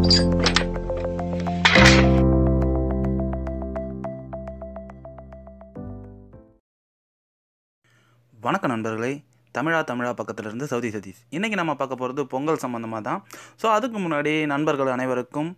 வணக்கம் நண்பர்களே. தமிழா தமிழா பக்கத்திலிருந்து சவுதி சதீஷ். இன்றைக்கி நம்ம பார்க்க போகிறது பொங்கல் சம்மந்தமாக தான் ஸோ அதுக்கு முன்னாடி நண்பர்கள் அனைவருக்கும்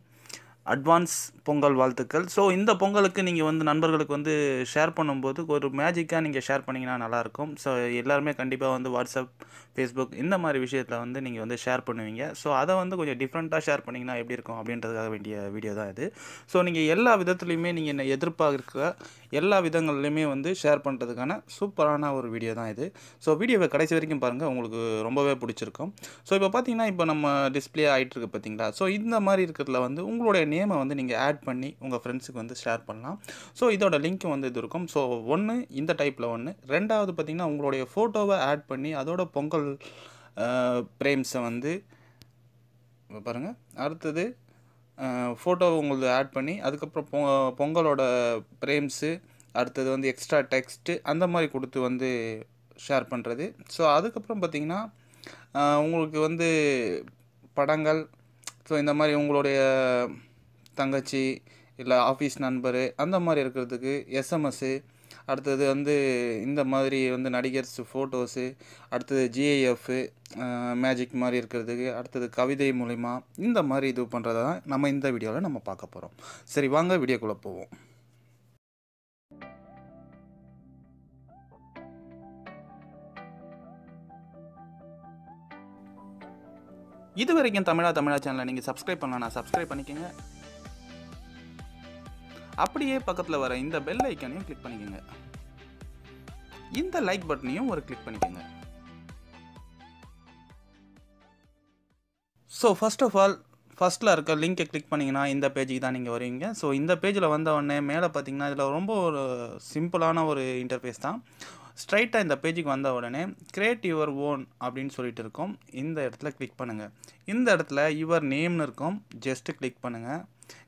அட்வான்ஸ் பொங்கல் வாழ்த்துக்கள். ஸோ இந்த பொங்கலுக்கு நீங்கள் வந்து நண்பர்களுக்கு வந்து ஷேர் பண்ணும்போது ஒரு மேஜிக்காக நீங்கள் ஷேர் பண்ணிங்கன்னா நல்லாயிருக்கும். ஸோ எல்லாருமே கண்டிப்பாக வந்து வாட்ஸ்அப் ஃபேஸ்புக் இந்த மாதிரி விஷயத்தில் வந்து நீங்கள் வந்து ஷேர் பண்ணுவீங்க. ஸோ அதை வந்து கொஞ்சம் டிஃப்ரெண்ட்டாக ஷேர் பண்ணிங்கன்னா எப்படி இருக்கும் அப்படின்றதுக்காக வேண்டிய வீடியோ தான் இது. ஸோ நீங்கள் எல்லா விதத்துலையுமே நீங்கள் என்ன எதிர்பார்க்க எல்லா விதங்கள்லையுமே வந்து ஷேர் பண்ணுறதுக்கான சூப்பரான ஒரு வீடியோ தான் இது. ஸோ வீடியோவை கடைசி வரைக்கும் பாருங்கள் உங்களுக்கு ரொம்பவே பிடிச்சிருக்கும். ஸோ இப்போ பார்த்தீங்கன்னா இப்போ நம்ம டிஸ்பிளே ஆகிட்டு இருக்கு பார்த்தீங்களா? ஸோ இந்த மாதிரி இருக்கிறதுல வந்து உங்களுடைய நேமை வந்து நீங்கள் ஆட் பண்ணி உங்கள் ஃப்ரெண்ட்ஸுக்கு வந்து ஷேர் பண்ணலாம். ஸோ இதோட லிங்க் வந்து இது இருக்கும். ஸோ ஒன்று இந்த டைப்பில் ஒன்று ரெண்டாவது பார்த்தீங்கன்னா உங்களுடைய ஃபோட்டோவை ஆட் பண்ணி அதோட பொங்கல் பிரேம்ஸை வந்து பாருங்கள் அடுத்தது ஃபோட்டோவை உங்களுக்கு ஆட் பண்ணி அதுக்கப்புறம் பொ பொங்கலோட பிரேம்ஸு அடுத்தது வந்து எக்ஸ்ட்ரா டெக்ஸ்ட்டு அந்த மாதிரி கொடுத்து வந்து ஷேர் பண்ணுறது ஸோ அதுக்கப்புறம் பார்த்திங்கன்னா உங்களுக்கு வந்து படங்கள். ஸோ இந்த மாதிரி உங்களுடைய தங்கச்சி இல்லை ஆஃபீஸ் நண்பர் அந்த மாதிரி இருக்கிறதுக்கு எஸ்எம்எஸ்ஸு அடுத்தது வந்து இந்த மாதிரி வந்து நடிகர்ஸ் ஃபோட்டோஸு அடுத்தது ஜிஐஎஃப்பு மேஜிக் மாதிரி இருக்கிறதுக்கு அடுத்தது கவிதை மூலிமா இந்த மாதிரி இது பண்ணுறத தான் நம்ம இந்த வீடியோவில் நம்ம பார்க்க போகிறோம் சரி வாங்க வீடியோக்குள்ளே போவோம். இது வரைக்கும் தமிழா தமிழா சேனலை நீங்கள் சப்ஸ்கிரைப் பண்ணலாம் சப்ஸ்கிரைப் பண்ணிக்கோங்க. அப்படியே பக்கத்தில் வர இந்த பெல் ஐக்கனையும் கிளிக் பண்ணிக்கோங்க. இந்த லைக் பட்டனையும் ஒரு கிளிக் பண்ணிக்கோங்க. ஸோ ஃபஸ்ட் ஆஃப் ஆல் ஃபஸ்ட்டில் இருக்க லிங்கை கிளிக் பண்ணிங்கன்னா இந்த பேஜுக்கு தான் நீங்கள் வருவீங்க. ஸோ இந்த பேஜில் வந்த உடனே மேலே பார்த்தீங்கன்னா இதில் ரொம்ப ஒரு சிம்பிளான ஒரு இன்டர்ஃபேஸ் தான். ஸ்ட்ரைட்டாக இந்த பேஜுக்கு வந்த உடனே கிரியேட் யுவர் ஓன் அப்படின்னு சொல்லிட்டு இருக்கோம். இந்த இடத்துல கிளிக் பண்ணுங்கள் இந்த இடத்துல யுவர் நேம்னு இருக்கும். ஜஸ்ட்டு கிளிக் பண்ணுங்கள்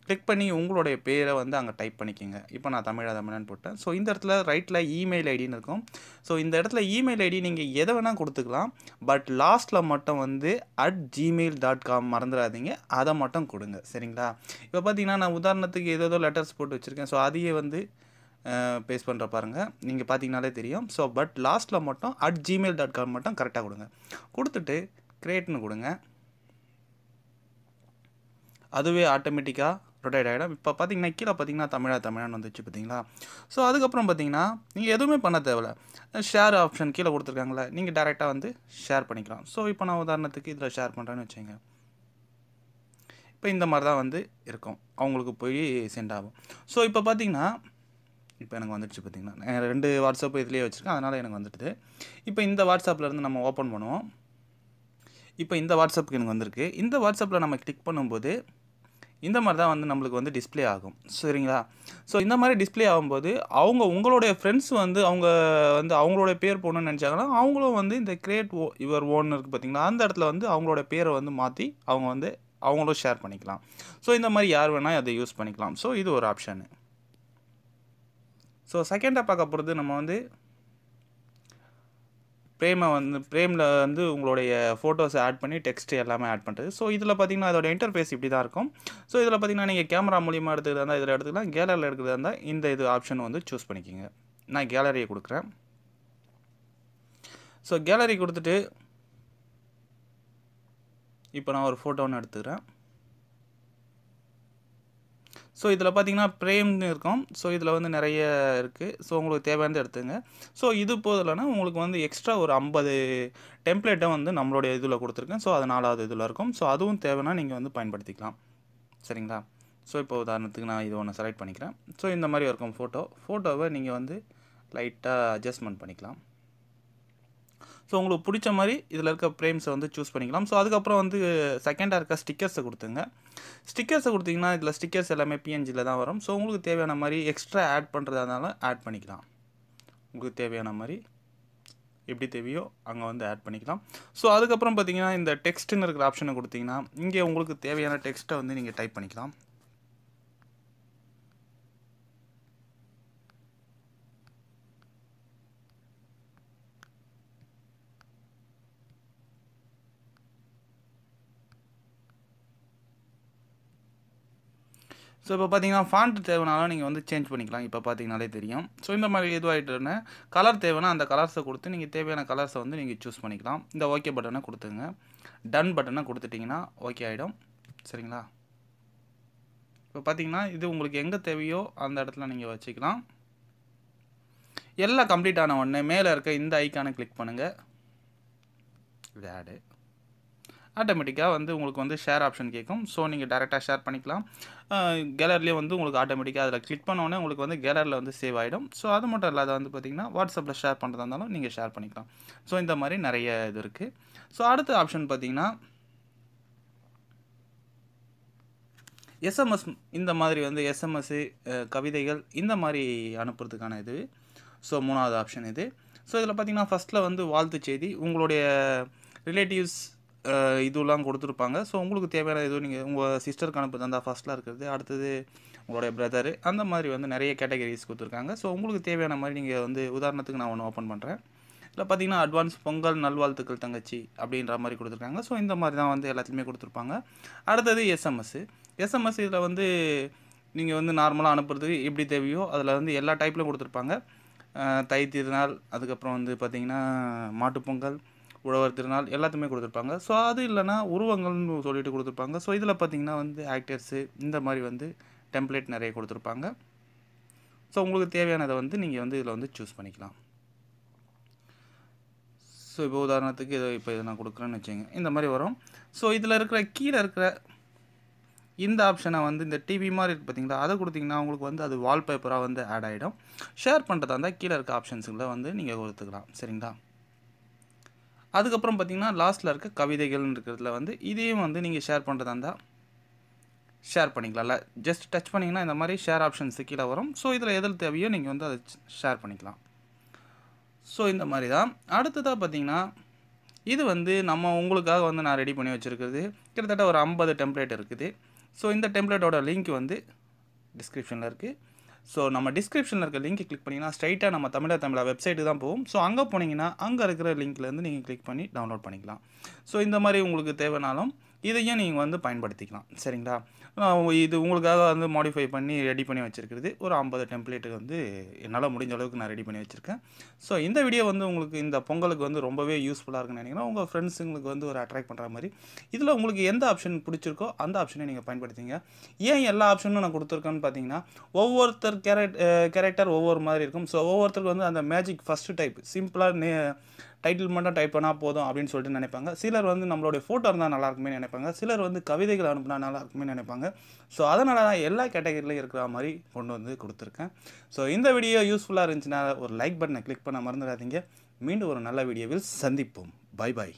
கிளிக் பண்ணி உங்களுடைய பேரை வந்து அங்கே டைப் பண்ணிக்கோங்க. இப்போ நான் தமிழா தமிழன் போட்டேன். ஸோ இந்த இடத்துல ரைட்டில் இமெயில் ஐடின்னு இருக்கும். ஸோ இந்த இடத்துல இமெயில் ஐடி நீங்கள் எதை வேணால் கொடுத்துக்கலாம். பட் லாஸ்ட்டில் மட்டும் வந்து அட் ஜிமெயில் டாட் காம் மறந்துடாதீங்க. அதை மட்டும் கொடுங்க. சரிங்களா? இப்போ பார்த்தீங்கன்னா நான் உதாரணத்துக்கு ஏதோ லெட்டர்ஸ் போட்டு வச்சுருக்கேன். ஸோ அதையே வந்து பேஸ் பண்ணுற பாருங்கள் நீங்கள் பார்த்தீங்கனாலே தெரியும். ஸோ பட் லாஸ்ட்டில் மட்டும் அட் ஜிமெயில் டாட் காம் மட்டும் கரெக்டாக கொடுங்க. கொடுத்துட்டு க்ரியேட்னு கொடுங்க. அதுவே ஆட்டோமேட்டிக்காக ரொட்டேட் ஆகிடும் இப்போ பார்த்தீங்கன்னா கீழே பார்த்தீங்கன்னா தமிழா தமிழான்னு வந்துச்சு பார்த்தீங்களா ஸோ அதுக்கப்புறம் பார்த்தீங்கன்னா நீங்கள் எதுவுமே பண்ண தேவையில்ல. ஷேர் ஆப்ஷன் கீழே கொடுத்துருக்காங்களே நீங்கள் டேரெக்டாக வந்து ஷேர் பண்ணிக்கலாம். ஸோ இப்போ நான் உதாரணத்துக்கு இதில் ஷேர் பண்ணுறேன்னு வச்சுங்க இப்போ இந்த மாதிரி தான் வந்து இருக்கும். அவங்களுக்கு போய் சென்ட் ஆகும். ஸோ இப்போ பார்த்தீங்கன்னா இப்போ எனக்கு வந்துடுச்சு பார்த்தீங்கன்னா. நான் ரெண்டு வாட்ஸ்அப் இதுலேயே வச்சுருக்கேன் அதனால் எனக்கு வந்துட்டுது இப்போ இந்த வாட்ஸ்அப்பில் இருந்து நம்ம ஓப்பன் பண்ணுவோம். இப்போ இந்த வாட்ஸ்அப்புக்கு எனக்கு வந்திருக்கு. இந்த வாட்ஸ்அப்பில் நம்ம கிளிக் பண்ணும்போது இந்த மாதிரி தான் வந்து நம்மளுக்கு வந்து டிஸ்பிளே ஆகும். சரிங்களா? ஸோ இந்த மாதிரி டிஸ்பிளே ஆகும்போது அவங்க உங்களுடைய ஃப்ரெண்ட்ஸ் வந்து அவங்க வந்து அவங்களோட பேர் போகணும்னு நினச்சாங்கன்னா அவங்களும் வந்து இந்த கிரியேட் ஓ இவர் ஓன் இருக்குது பார்த்திங்களா? அந்த இடத்துல வந்து அவங்களோட பேரை வந்து மாற்றி அவங்க வந்து அவங்களும் ஷேர் பண்ணிக்கலாம். ஸோ இந்த மாதிரி யார் வேணால் அதை யூஸ் பண்ணிக்கலாம். ஸோ இது ஒரு ஆப்ஷனு ஸோ செகண்டாக பார்க்க போகிறது நம்ம வந்து பிரேமை வந்து பிரேமில் வந்து உங்களுடைய ஃபோட்டோஸை ஆட் பண்ணி டெக்ஸ்ட் எல்லாமே ஆட் பண்ணுறது ஸோ இதில் பார்த்தீங்கன்னா அதோட இன்டர்ஃபேஸ் இப்படி தான் இருக்கும். ஸோ இதில் பார்த்தீங்கன்னா நீங்கள் கேமரா மூலியமாக எடுத்துக்கிறதா இருந்தால் இதில் எடுத்துக்கலாம். கேலரியில் எடுக்கிறதா இருந்தால் இந்த இது ஆப்ஷன் வந்து சூஸ் பண்ணிக்கோங்க. நான் கேலரியை கொடுக்குறேன். ஸோ கேலரி கொடுத்துட்டு இப்போ நான் ஒரு ஃபோட்டோ ஒன்று எடுத்துக்கிறேன். ஸோ இதில் பார்த்தீங்கன்னா ப்ரேம்னு இருக்கும். ஸோ இதில் வந்து நிறைய இருக்குது ஸோ உங்களுக்கு தேவையானது எடுத்துங்க. ஸோ இது போதில்லைன்னா உங்களுக்கு வந்து எக்ஸ்ட்ரா ஒரு ஐம்பது டெம்ப்ளேட்டை வந்து நம்மளுடைய இதில் கொடுத்துருக்கேன். ஸோ அது நாலாவது இதில் இருக்கும். ஸோ அதுவும் தேவைன்னா நீங்கள் வந்து பயன்படுத்திக்கலாம். சரிங்களா? ஸோ இப்போ உதாரணத்துக்கு நான் இது ஒன்று செலக்ட் பண்ணிக்கிறேன். ஸோ இந்த மாதிரி இருக்கும் ஃபோட்டோ ஃபோட்டோவை நீங்கள் வந்து லைட்டாக அட்ஜஸ்ட்மெண்ட் பண்ணிக்கலாம். ஸோ உங்களுக்கு பிடிச்ச மாதிரி இதில் இருக்க ஃப்ரேம்ஸை வந்து சூஸ் பண்ணிக்கலாம். ஸோ அதுக்கப்புறம் வந்து செகண்டாக இருக்க ஸ்டிக்கர்ஸை கொடுத்துங்க. ஸ்டிக்கர்ஸை கொடுத்தீங்கன்னா இதில் ஸ்டிக்கர்ஸ் எல்லாமே பிஎன்ஜியில் தான் வரும். ஸோ உங்களுக்கு தேவையான மாதிரி எக்ஸ்ட்ரா ஆட் பண்ணுறதா இருந்தாலும் ஆட் பண்ணிக்கலாம். உங்களுக்கு தேவையான மாதிரி எப்படி தேவையோ அங்கே வந்து ஆட் பண்ணிக்கலாம். ஸோ அதுக்கப்புறம் பார்த்தீங்கன்னா இந்த டெக்ஸ்ட்டுன்னு இருக்கிற ஆப்ஷனை கொடுத்தீங்கன்னா இங்கே உங்களுக்கு தேவையான டெக்ஸ்ட்டை வந்து நீங்கள் டைப் பண்ணிக்கலாம். ஸோ இப்போ பார்த்தீங்கன்னா ஃபாண்ட் தேவைனாலும் நீங்கள் வந்து சேஞ்ச் பண்ணிக்கலாம். இப்போ பார்த்தீங்கனாலே தெரியும். ஸோ இந்த மாதிரி இதுவாகிட்டுன்னு கலர் தேவைன்னா அந்த கலர்ஸை கொடுத்து நீங்கள் தேவையான கலர்ஸை வந்து நீங்கள் சூஸ் பண்ணிக்கலாம். இந்த ஓகே பட்டனை கொடுத்துங்க. டன் பட்டனை கொடுத்துட்டிங்கன்னா ஓகே ஆகிடும் சரிங்களா? இப்போ பார்த்தீங்கன்னா இது உங்களுக்கு எங்கே தேவையோ அந்த இடத்துல நீங்கள் வச்சுக்கலாம். எல்லாம் கம்ப்ளீட் ஆன உடனே மேலே இருக்க இந்த ஐக்கானை கிளிக் பண்ணுங்கள் இது ஆடு ஆட்டோமேட்டிக்காக வந்து உங்களுக்கு வந்து ஷேர் ஆப்ஷன் கேட்கும். ஸோ நீங்கள் டேரெக்டாக ஷேர் பண்ணிக்கலாம். கேலரிலேயே வந்து உங்களுக்கு ஆட்டோமேட்டிக்காக அதில் கிளிக் பண்ணோன்னே உங்களுக்கு வந்து கேலரியில் வந்து சேவ் ஆகிடும் ஸோ அது மட்டும் இல்லாத வந்து பார்த்திங்கன்னா வாட்ஸ்அப்பில் ஷேர் பண்ணுறதா இருந்தாலும் நீங்கள் ஷேர் பண்ணிக்கலாம். ஸோ இந்த மாதிரி நிறைய இது இருக்குது ஸோ அடுத்த ஆப்ஷன் பார்த்திங்கன்னா எஸ்எம்எஸ் இந்த மாதிரி வந்து எஸ்எம்எஸ்ஸு கவிதைகள் இந்த மாதிரி அனுப்புறதுக்கான இது. ஸோ மூணாவது ஆப்ஷன் இது. ஸோ இதில் பார்த்தீங்கன்னா ஃபஸ்ட்டில் வந்து வாழ்த்து செய்தி. உங்களுடைய ரிலேட்டிவ்ஸ் இதுலாம் கொடுத்துருப்பாங்க. ஸோ உங்களுக்கு தேவையான இது நீங்கள் உங்கள் சிஸ்டருக்கு அனுப்புறது அந்த ஃபஸ்ட்டில் இருக்கிறது அடுத்தது உங்களுடைய பிரதரு அந்த மாதிரி வந்து நிறைய கேட்டகரிஸ் கொடுத்துருக்காங்க. ஸோ உங்களுக்கு தேவையான மாதிரி நீங்கள் வந்து உதாரணத்துக்கு நான் ஒன்று ஓப்பன் பண்ணுறேன் இதில் பார்த்தீங்கன்னா அட்வான்ஸ் பொங்கல் நல்வாழ்த்துக்கள் தங்கச்சி அப்படின்ற மாதிரி கொடுத்துருக்காங்க. ஸோ இந்த மாதிரி தான் வந்து எல்லாத்துலேயுமே கொடுத்துருப்பாங்க. அடுத்தது எஸ்எம்எஸ் எஸ்எம்எஸ் இதில் வந்து நீங்கள் வந்து நார்மலாக அனுப்புறதுக்கு எப்படி தேவையோ அதில் வந்து எல்லா டைப்லையும் கொடுத்துருப்பாங்க. தை திருநாள் அதுக்கப்புறம் வந்து பார்த்திங்கன்னா மாட்டுப்பொங்கல் உழவர் திருநாள் எல்லாத்தையுமே கொடுத்துருப்பாங்க. ஸோ அது இல்லைனா உருவங்கள்னு சொல்லிட்டு கொடுத்துருப்பாங்க. ஸோ இதில் பார்த்திங்கன்னா வந்து ஆக்டர்ஸு இந்த மாதிரி வந்து டெம்ப்ளேட் நிறைய கொடுத்துருப்பாங்க. ஸோ உங்களுக்கு தேவையானதை வந்து நீங்கள் வந்து இதில் வந்து சூஸ் பண்ணிக்கலாம். ஸோ இப்போ உதாரணத்துக்கு இதை இப்போ இதை நான் கொடுக்குறேன்னு வச்சுங்க இந்த மாதிரி வரும். ஸோ இதில் இருக்கிற கீழே இருக்கிற இந்த ஆப்ஷனை வந்து இந்த டிவி மாதிரி இருக்குது பார்த்தீங்களா அதை கொடுத்தீங்கன்னா உங்களுக்கு வந்து அது வால்பேப்பராக வந்து ஆட் ஆகிடும் ஷேர் பண்ணுறதா இருந்தால் கீழே இருக்க ஆப்ஷன்ஸுங்களை வந்து நீங்கள் கொடுத்துக்கலாம். சரிங்களா? அதுக்கப்புறம் பார்த்தீங்கன்னா லாஸ்ட்டில் இருக்க கவிதைகள்னு இருக்கிறதுல வந்து இதையும் வந்து நீங்கள் ஷேர் பண்ணுறதா இருந்தால் ஷேர் பண்ணிக்கலாம்ல ஜஸ்ட் டச் பண்ணிங்கன்னா இந்த மாதிரி ஷேர் ஆப்ஷன்ஸு கீழே வரும். ஸோ இதில் எதில் தேவையோ நீங்கள் வந்து அதை ஷேர் பண்ணிக்கலாம். ஸோ இந்த மாதிரி தான். அடுத்ததாக பார்த்தீங்கன்னா இது வந்து நம்ம உங்களுக்காக வந்து நான் ரெடி பண்ணி வச்சுருக்கிறது. கிட்டத்தட்ட ஒரு ஐம்பது டெம்ப்ளேட் இருக்குது. ஸோ இந்த டெம்ப்ளேட்டோட லிங்க் வந்து டிஸ்கிரிப்ஷனில் இருக்குது ஸோ நம்ம டிஸ்கிரிப்ஷனில் இருக்க லிங்க் கிளிக் பண்ணிங்கன்னா ஸ்ட்ரைட்டாக நம்ம தமிழா தமிழா வெப்சைட்டு தான் போகும் ஸோ அங்கே போனீங்கன்னா அங்கே இருக்கிற லிங்க்லேருந்து நீங்கள் கிளிக் பண்ணி டவுன்லோட் பண்ணிக்கலாம். ஸோ இந்த மாதிரி உங்களுக்கு தேவைனாலும் இதையும் நீங்கள் வந்து பயன்படுத்திக்கலாம். சரிங்களா? இது உங்களுக்காக வந்து மாடிஃபை பண்ணி ரெடி பண்ணி வச்சுருக்கிறது. ஒரு ஐம்பது டெம்ப்ளேட்டு வந்து என்னால் முடிஞ்ச அளவுக்கு நான் ரெடி பண்ணி வச்சுருக்கேன். ஸோ இந்த வீடியோ வந்து உங்களுக்கு இந்த பொங்கலுக்கு வந்து ரொம்பவே யூஸ்ஃபுல்லாக இருக்குன்னு நினைக்கிறேன். உங்கள் ஃப்ரெண்ட்ஸுங்களுக்கு வந்து ஒரு அட்ராக்ட் பண்ணுற மாதிரி. இதில் உங்களுக்கு எந்த ஆப்ஷன் பிடிச்சிருக்கோ அந்த ஆப்ஷனை நீங்கள் பயன்படுத்திங்க. ஏன் எல்லா ஆப்ஷனும் நான் கொடுத்துருக்கேன்னு பார்த்தீங்கன்னா ஒவ்வொருத்தர் கேரக்ட் கேரக்டர் ஒவ்வொரு மாதிரி இருக்கும். ஸோ ஒவ்வொருத்தருக்கு வந்து அந்த மேஜிக் ஃபஸ்ட்டு டைப் சிம்பிளாக நே டைட்டில் மட்டும் டைப் பண்ணால் போதும் அப்படின்னு சொல்லிட்டு நினைப்பாங்க. சிலர் வந்து நம்மளுடைய ஃபோட்டோ இருந்தால் நல்லா இருக்குமே நினைப்பாங்க. சிலர் வந்து கவிதைகள் அனுப்புனா நல்லா இருக்குமே நினைப்பாங்க. ஸோ அதனால தான் எல்லா கேட்டகரியிலையும் இருக்கிற மாதிரி கொண்டு வந்து கொடுத்துருக்கேன். ஸோ இந்த வீடியோ யூஸ்ஃபுல்லாக இருந்துச்சுன்னா ஒரு லைக் பட்டனை கிளிக் பண்ண மறந்துடாதீங்க. மீண்டும் ஒரு நல்ல வீடியோவில் சந்திப்போம். Bye bye